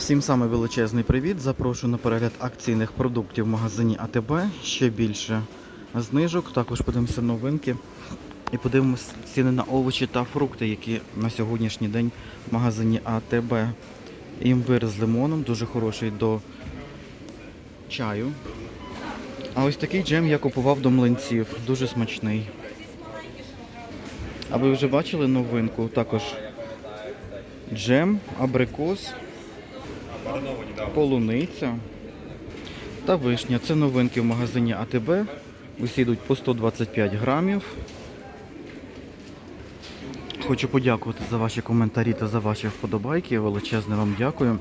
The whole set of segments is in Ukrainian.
Всім саме величезний привіт. Запрошую на перегляд акційних продуктів в магазині АТБ. Ще більше знижок. Також подивимося новинки і подивимося ціни на овочі та фрукти, які на сьогоднішній день в магазині АТБ. Імбир з лимоном, дуже хороший до чаю. А ось такий джем я купував до млинців, дуже смачний. А ви вже бачили новинку? Також джем, абрикос, полуниця та вишня. Це новинки в магазині АТБ. Усі йдуть по 125 грамів. Хочу подякувати за ваші коментарі та за ваші вподобайки. Величезне вам дякую.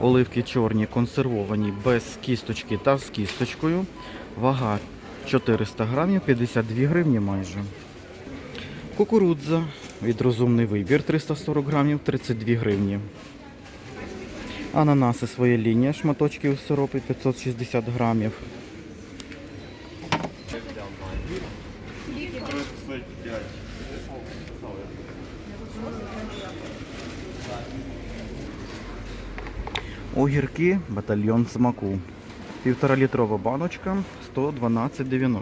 Оливки чорні консервовані без кісточки та з кісточкою. Вага 400 грамів, 52 гривні майже. Кукурудза від розумний вибір 340 грамів, 32 гривні. Ананаси своя лінія, шматочки у сиропі 560 грамів. Огірки, батальйон смаку. Півтора літрова баночка 112,90.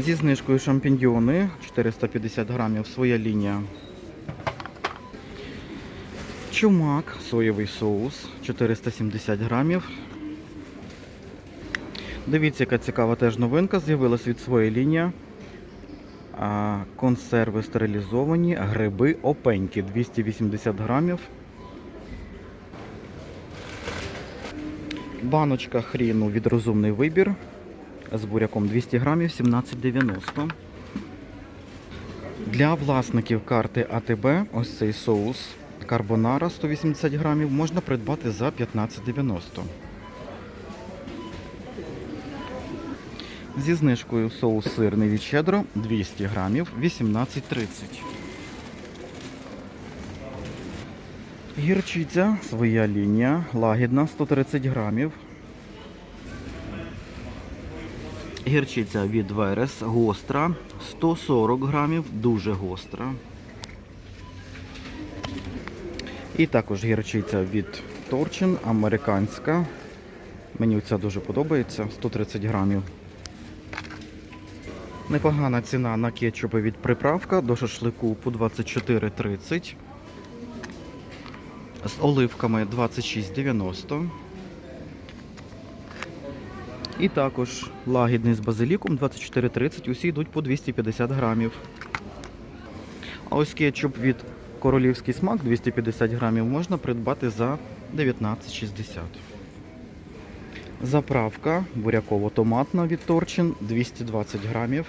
Зі знижкою шампіньйони 450 грамів, своя лінія. Чумак, соєвий соус 470 грамів. Дивіться, яка цікава теж новинка. З'явилась від своєї лінії. Консерви стерилізовані, гриби опеньки 280 грамів. Баночка хріну від розумний вибір з буряком 200 грамів 17,90. Для власників карти АТБ ось цей соус карбонара 180 грамів можна придбати за 15,90. Зі знижкою соус сирний від щедро 200 грамів 18,30. Гірчиця, своя лінія, лагідна 130 грамів. Гірчиця від Верес гостра 140 грамів, дуже гостра. І також гірчиця від Торчин, американська. Мені ця дуже подобається, 130 грамів. Непогана ціна на кетчупи від приправка до шашлику по 24,30. З оливками 26,90. І також лагідний з базиліком 24,30. Усі йдуть по 250 грамів. А ось кетчуп від королівський смак 250 грамів можна придбати за 19,60. Заправка буряково-томатна від Торчин 220 грамів.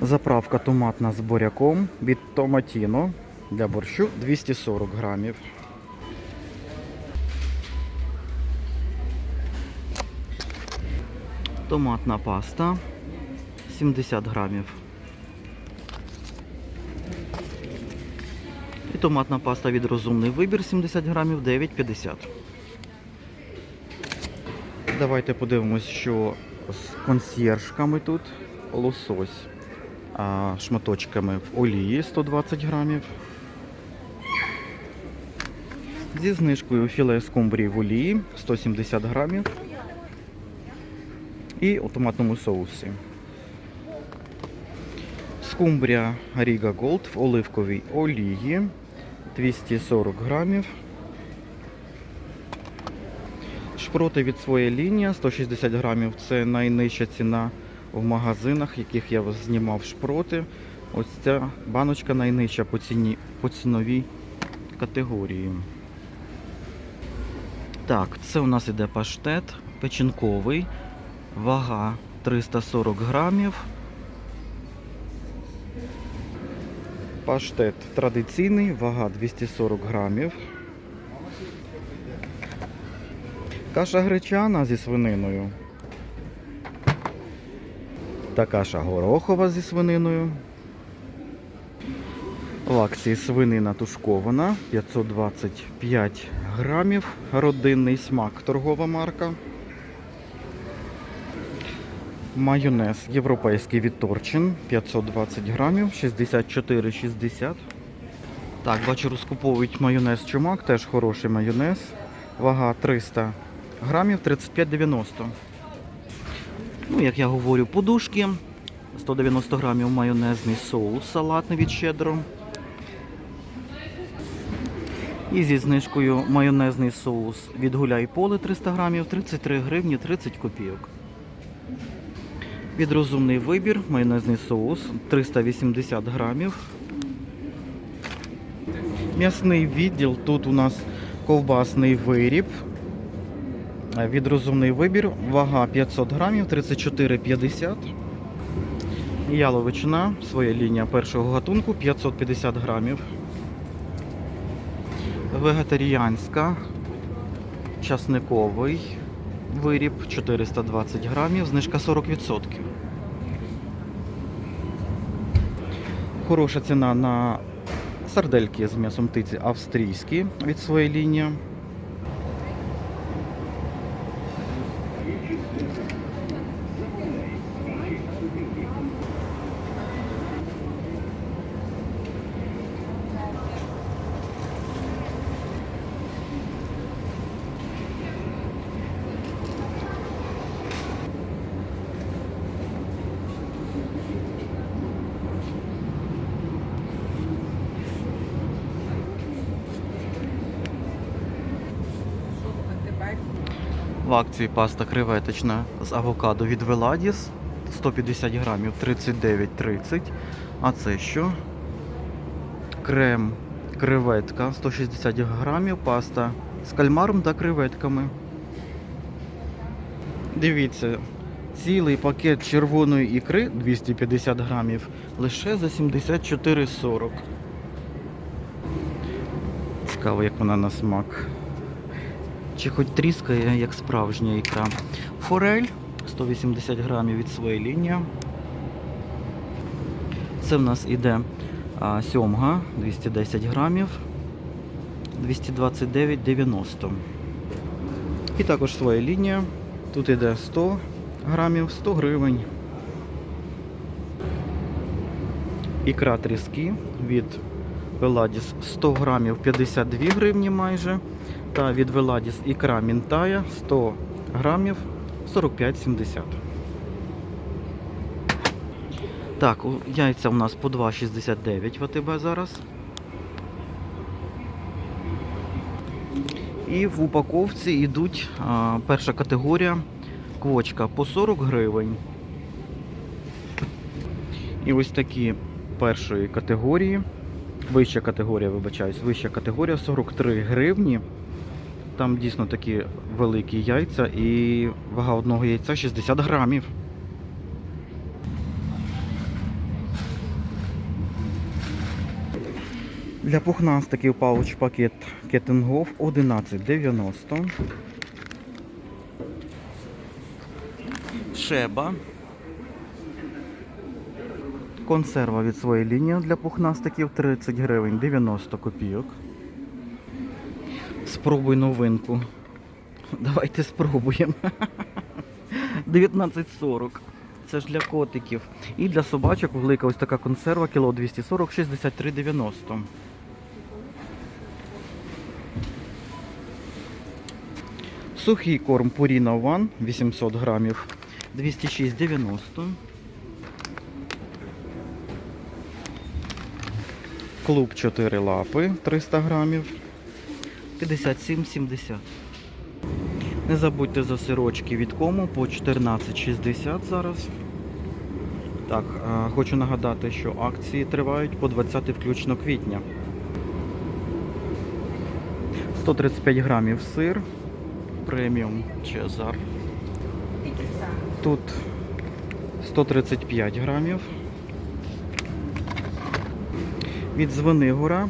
Заправка томатна з буряком від Томатіно для борщу 240 грамів. Томатна паста 70 грамів. Томатна паста від розумний вибір 70 грамів 9,50. Давайте подивимось, що з консьєржками тут лосось шматочками в олії 120 грамів. Зі знижкою філе скумбрії в олії 170 грамів. І у томатному соусі. Скумбрія Ріга Голд в оливковій олії 240 грамів. Шпроти від своєї лінії 160 грамів. Це найнижча ціна в магазинах, яких я знімав шпроти. Ось ця баночка найнижча по ціні по ціновій категорії. Так, це у нас іде паштет печінковий. Вага 340 грамів. Паштет традиційний, вага 240 грамів. Каша гречана зі свининою. Та каша горохова зі свининою. В акції свинина тушкована 525 грамів. Родинний смак, торгова марка. Майонез європейський від Торчин 520 грамів, 64,60. Так, бачу, розкуповують майонез чумак, теж хороший майонез. Вага 300 грамів, 35,90. Ну, як я говорю, подушки. 190 грамів майонезний соус салатний від щедро. І зі знижкою майонезний соус від гуляй поле 300 грамів, 33 гривні 30 копійок. Від розумний вибір майонезний соус 380 грамів. М'ясний відділ. Тут у нас ковбасний виріб. Від розумний вибір. Вага 500 грамів, 34,50. Яловичина, своя лінія першого гатунку 550 грамів. Вегетаріанська, часниковий виріб 420 грамів, знижка 40%. Хороша ціна на сардельки з м'ясом птиці австрійські від своєї лінії. В акції паста креветочна з авокадо від Веладіс 150 грамів 39,30. А це що? Крем креветка 160 грамів, паста з кальмаром та креветками. Дивіться, цілий пакет червоної ікри 250 грамів лише за 74,40. Цікаво, як вона на смак. Чи хоч тріскає, як справжня ікра. Форель 180 грамів від своєї лінії. Це в нас іде а, сьомга 210 грамів 229,90. І також своя лінія. Тут іде 100 грамів, 100 гривень. Ікра тріски від Веладіс 100 грамів 52 гривні майже. Та від Веладіс ікра мінтая 100 грамів 45,70. Так, яйця у нас по 2,69 в АТБ зараз. І в упаковці йдуть а, перша категорія квочка по 40 гривень. І ось такі першої категорії. Вища категорія, вибачаюсь, вища категорія 43 гривні. Там дійсно такі великі яйця і вага одного яйця 60 грамів. Для пухнастиків пауч пакет Кетенгоф 11,90. Шеба. Консерва від своєї лінії для пухнастиків 30 гривень 90 копійок. Спробуй новинку. Давайте спробуємо. 19,40. Це ж для котиків. І для собачок велика ось така консерва, кіло 240, 63,90. Сухий корм Purina One 800 грамів 206,90. Клуб 4 лапи 300 грамів 57,70. Не забудьте за сирочки від кому по 14,60 зараз. Так, е, хочу нагадати, що акції тривають по 20 включно квітня. 135 грамів сир. Преміум Чезар. Тут 135 грамів. Від Звенигора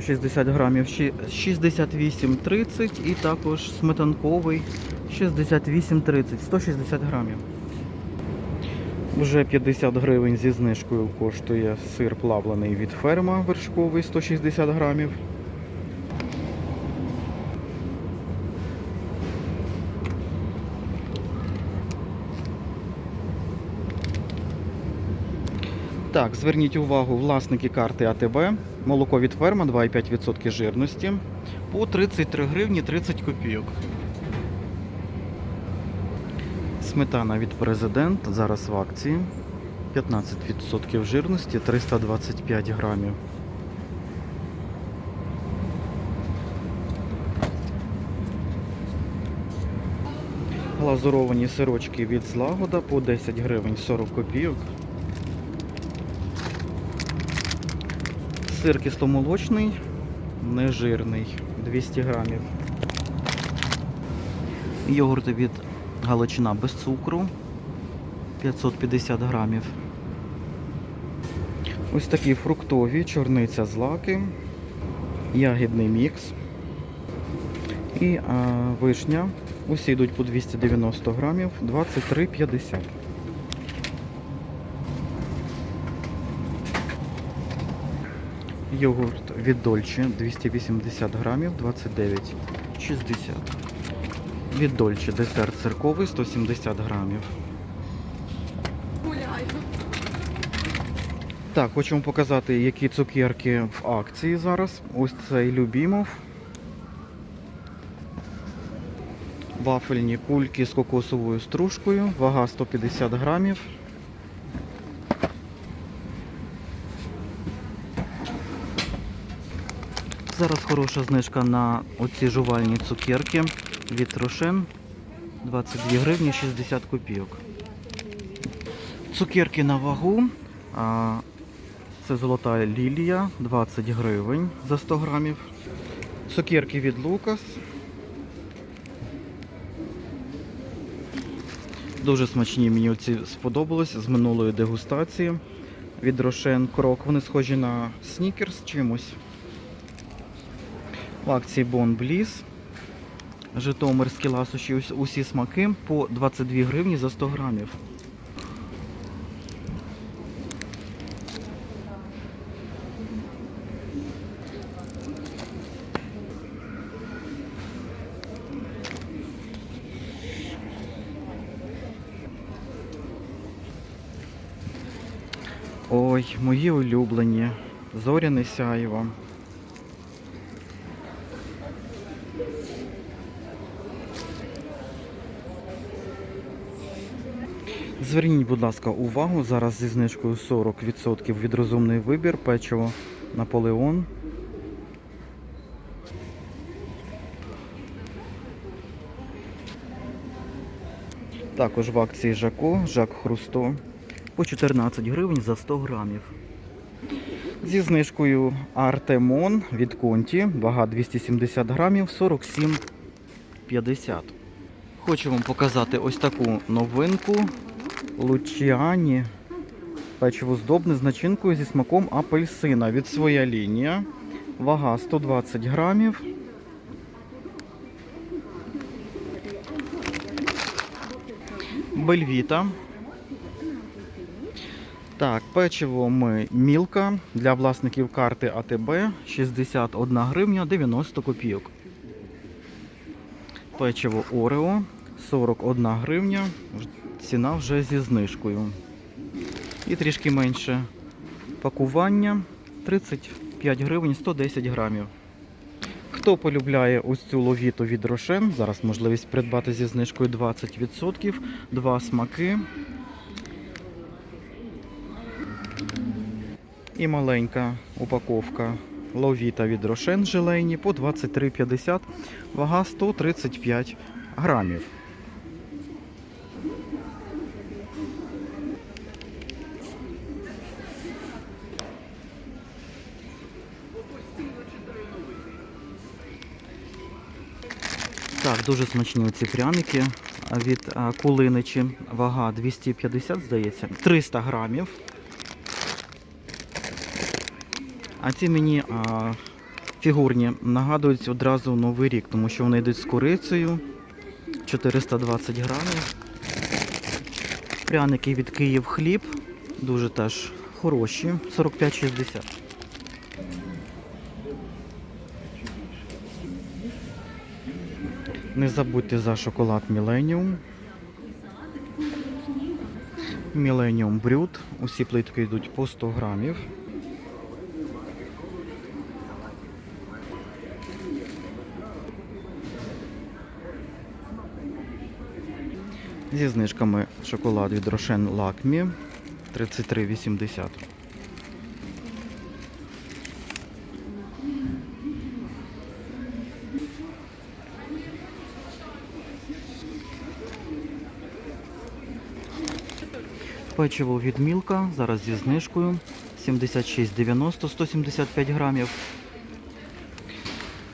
160 грамів 68,30 і також сметанковий 68,30, 160 грамів. Вже 50 гривень зі знижкою коштує сир плавлений від ферма вершковий 160 грамів. Так, зверніть увагу, власники карти АТБ Молоко від ферма 2,5% жирності по 33 гривні 30 копійок. Сметана від президент зараз в акції 15% жирності 325 грамів. Глазуровані сирочки від злагода по 10 гривень 40 копійок. Сир кисломолочний, нежирний, 200 грамів. Йогурти від Галичина без цукру 550 грамів. Ось такі фруктові, чорниця з лаки, ягідний мікс і а, вишня. Усі йдуть по 290 грамів, 23,50. Йогурт від Дольче 280 грамів, 29,60. Від Дольче десерт цирковий 170 грамів. Так, хочу вам показати, які цукерки в акції зараз. Ось цей Любімов. Вафельні кульки з кокосовою стружкою, вага 150 грамів. Зараз хороша знижка на оці жувальні цукерки від Рошен 22 гривні 60 копійок. Цукерки на вагу. Це золота лілія 20 гривень за 100 грамів. Цукерки від Лукас. Дуже смачні мені оці сподобалось з минулої дегустації. Від Рошен Крок. Вони схожі на снікерс чимось. В акції Бон Бліс. Житомирські ласощі, усі смаки по 22 гривні за 100 грамів. Ой, мої улюблені. Зоряне сяєво. Зверніть, будь ласка, увагу. Зараз зі знижкою 40% від розумний вибір печиво Наполеон. Також в акції Жако, Жак Хрусто по 14 гривень за 100 грамів. Зі знижкою Артемон від Конті, вага 270 грамів, 47,50. Хочу вам показати ось таку новинку Лучіані. Печиво здобне з начинкою зі смаком апельсина від своя лінія. Вага 120 грамів. Бельвіта. Так, печиво ми мілка для власників карти АТБ 61 гривня 90 копійок. Печиво Орео 41 гривня. Ціна вже зі знижкою. І трішки менше пакування 35 гривень 110 грамів. Хто полюбляє ось цю ловіту від Рошен, зараз можливість придбати зі знижкою 20%, два смаки. І маленька упаковка ловіта від Рошен желейні по 23,50, вага 135 грамів. Так, дуже смачні ці пряники від Кулиничі. Вага 250, здається, 300 грамів. А ці мені а, фігурні нагадують одразу Новий рік, тому що вони йдуть з курицею 420 грамів. Пряники від Київ хліб. Дуже теж хороші. 45,60. Не забудьте за шоколад Міленіум. Міленіум брют. Усі плитки йдуть по 100 грамів. Зі знижками шоколад від Рошен Лакмі 33,80. Печиво від Мілка зараз зі знижкою 76,90 175 грамів.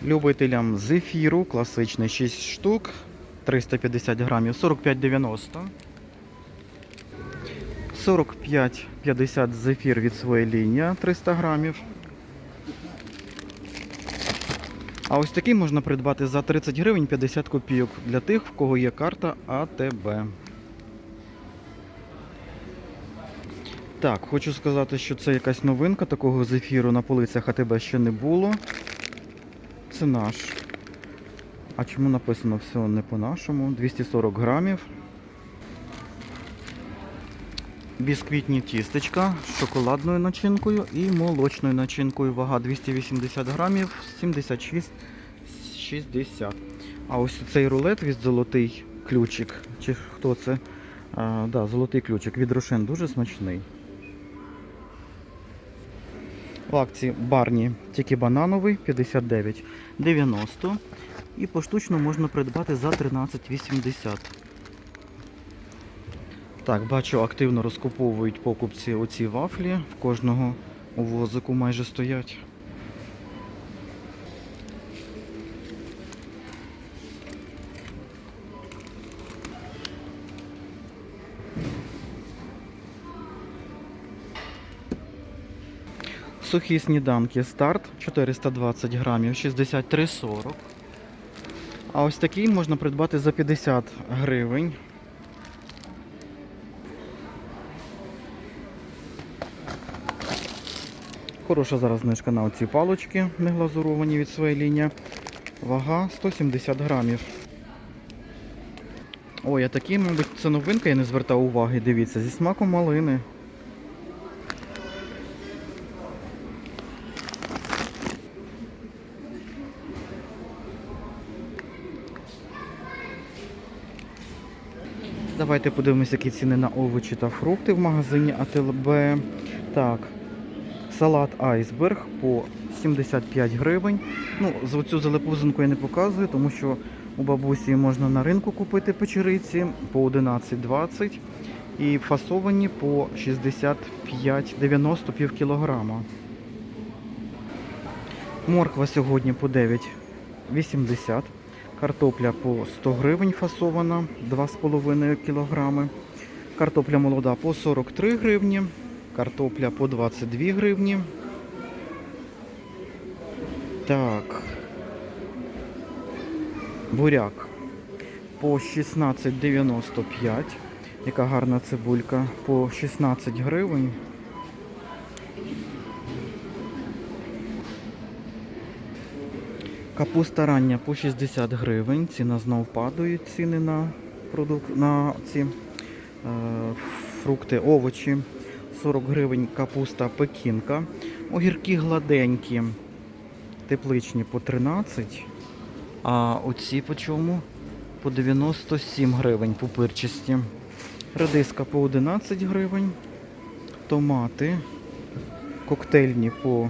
Любителям зефіру класичний 6 штук 350 грамів 45,90. 45,50 зефір від своєї лінії 300 грамів. А ось такий можна придбати за 30 гривень 50 копійок для тих, в кого є карта АТБ. Так, хочу сказати, що це якась новинка, такого зефіру на полицях АТБ ще не було. Це наш. А чому написано все не по-нашому? 240 грамів. Бісквітні тістечка з шоколадною начинкою і молочною начинкою. Вага 280 грамів, 76,60. А ось цей рулет від золотий ключик. Чи хто це? А, да, золотий ключик від Рошен дуже смачний. В акції барні тільки банановий 59,90. І поштучно можна придбати за 13,80. Так, бачу, активно розкуповують покупці оці вафлі. В кожного у возику майже стоять. Сухі сніданки старт 420 грамів 63,40. А ось такий можна придбати за 50 гривень. Хороша зараз знижка на оці палочки, не глазуровані від своєї лінії. Вага 170 грамів. Ой, а такі, мабуть, це новинка, я не звертав уваги. Дивіться, зі смаком малини. Давайте подивимося, які ціни на овочі та фрукти в магазині АТЛБ. Так, салат айсберг по 75 гривень. Ну, з цю залепузинку я не показую, тому що у бабусі можна на ринку купити печериці по 11,20 і фасовані по 65,90 пів кілограма. Морква сьогодні по 9,80. Картопля по 100 гривень фасована 2,5 кг. Картопля молода по 43 гривні. Картопля по 22 гривні. Так. Буряк по 16,95. Яка гарна цибулька по 16 гривень. Капуста рання по 60 гривень. Ціна знов падають ціни на продукт, на ці е, фрукти, овочі. 40 гривень капуста пекінка. Огірки гладенькі, тепличні по 13. А оці по чому? По 97 гривень пупирчасті. Редиска по 11 гривень. Томати коктейльні по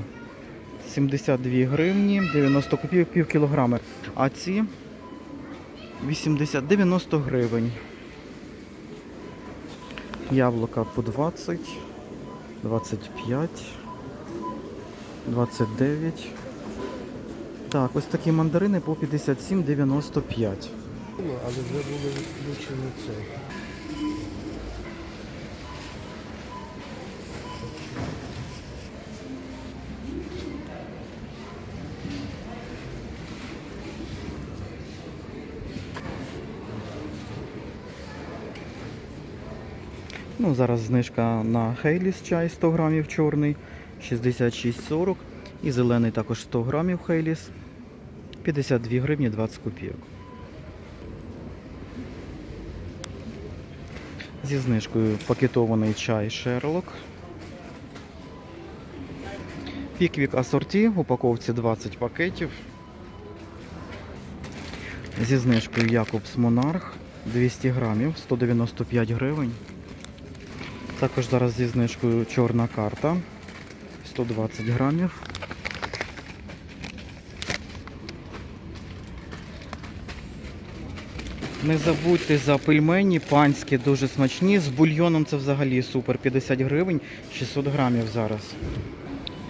72 гривні, 90 копійок, пів кілограми. А ці 80, 90 гривень. Яблука по 20, 25, 29. Так, ось такі мандарини по 57,95. Але вже були відключені це. Ну, зараз знижка на Хейліс чай 100 грамів чорний, 66,40. І зелений також 100 грамів Хейліс, 52 гривні 20 копійок. Зі знижкою пакетований чай Шерлок. Піквік асорті, в упаковці 20 пакетів. Зі знижкою Якобс Монарх 200 грамів, 195 гривень. Також зараз зі знижкою чорна карта 120 грамів. Не забудьте за пельмені панські, дуже смачні. З бульйоном це взагалі супер. 50 гривень, 600 грамів зараз.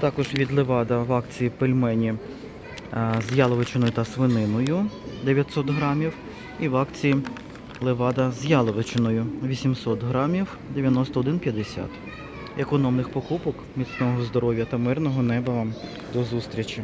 Також від Левада в акції пельмені е, з яловичиною та свининою 900 грамів. І в акції Левада з яловичиною 800 грамів 91,50. Економних покупок, міцного здоров'я та мирного неба вам. До зустрічі!